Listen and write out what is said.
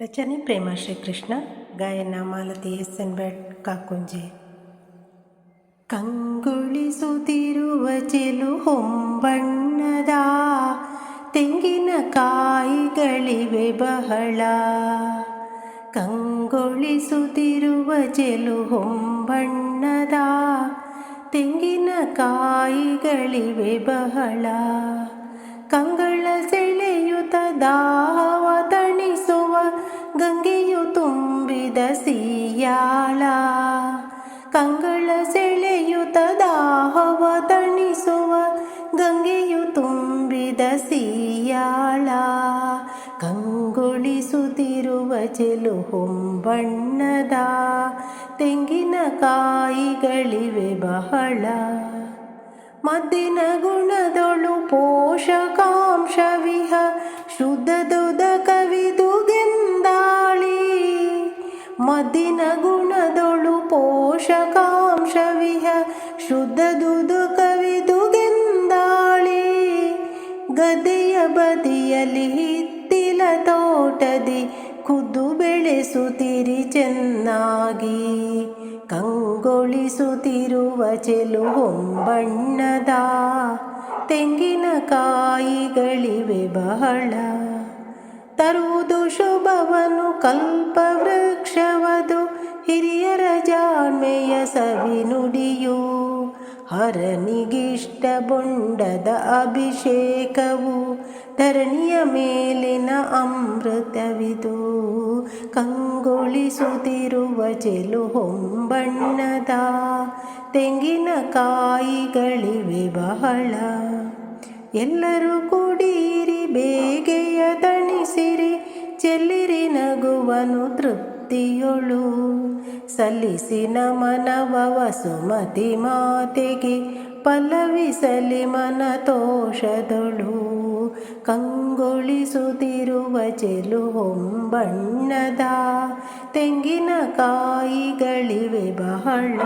ರಚನೆ ಪ್ರೇಮ ಶ್ರೀಕೃಷ್ಣ ಗಾಯನ Malathi S N Bhat Kakunje ಕಂಗೊಳಿಸುತ್ತಿರುವ ಚೆಲು ಹೊಂಬಣ್ಣದ ತೆಂಗಿನ ಕಾಯಿಗಳಿವೆ ಬಹಳ ಕಂಗೊಳಿಸುತ್ತಿರುವ ಚೆಲು ಹೊಂಬಣ್ಣದ ತೆಂಗಿನ ಕಾಯಿಗಳಿವೆ ಬಹಳ ಕಂಗಳ ಸೆಳೆಯುತ್ತ ಸಿಯಾಳ ಕಂಗಳ ಸೆಳೆಯುತ ದಾಹವ ತಣಿಸುವ, ಗಂಗೆಯು ತುಂಬಿದ ಸಿಯಾಳ. ಕಂಗೊಳಿಸುತ್ತಿರುವ ಚೆಲು ಹೊಂಬಣ್ಣದ, ತೆಂಗಿನ ಕಾಯಿಗಳಿವೆ ಬಹಳ. ಮದ್ದಿನ ಗುಣದೊಳು ಮದ್ದಿನ ಗುಣದೊಳು ಪೋಷಕಾಂಶವಿಹ ಶುದ್ಧದುದು ಕವಿದು ಗೆಂದಾಳಿ ಗದೆಯ ಬದಿಯಲ್ಲಿ ಹಿತ್ತಿಲ ತೋಟದಿ ಖುದ್ದು ಬೆಳೆಸುತ್ತಿರಿ ಚೆನ್ನಾಗಿ. ಕಂಗೊಳಿಸುತ್ತಿರುವ ಚೆಲು ಹೊಂಬಣ್ಣದ ತೆಂಗಿನಕಾಯಿಗಳಿವೆ ಬಹಳ. ತರುವುದು ಶುಭವನು ಕಲ್ಪವೃಕ್ಷವದು ಸವಿನುಡಿಯು ಹರನಿಗಿಷ್ಟ ಬೊಂಡದ ಅಭಿಷೇಕವು ಧರಣಿಯ ಮೇಲಿನ ಅಮೃತವಿದು. ಕಂಗೊಳಿಸುತ್ತಿರುವ ಚೆಲು ಹೊಂಬಣ್ಣದ ತೆಂಗಿನಕಾಯಿಗಳಿವೆ ಬಹಳ. ಎಲ್ಲರೂ ಕುಡೀರಿ, ಬೇಗೆಯ ತಣಿಸಿರಿ, ಚೆಲ್ಲಿರಿ ನಗುವನು ತೃಪ್ತಿಯೊಳು ಸಲ್ಲಿಸಿ ನಮನವ ವಸುಮತಿ ಮಾತೆಗೆ ಪಲ್ಲವಿಸಲಿ ಮನ ತೋಷದೊಳು ಕಂಗೊಳಿಸುತ್ತಿರುವ ಚೆಲು ಹೊಂಬಣ್ಣದ ತೆಂಗಿನಕಾಯಿಗಳಿವೆ ಬಹಳ.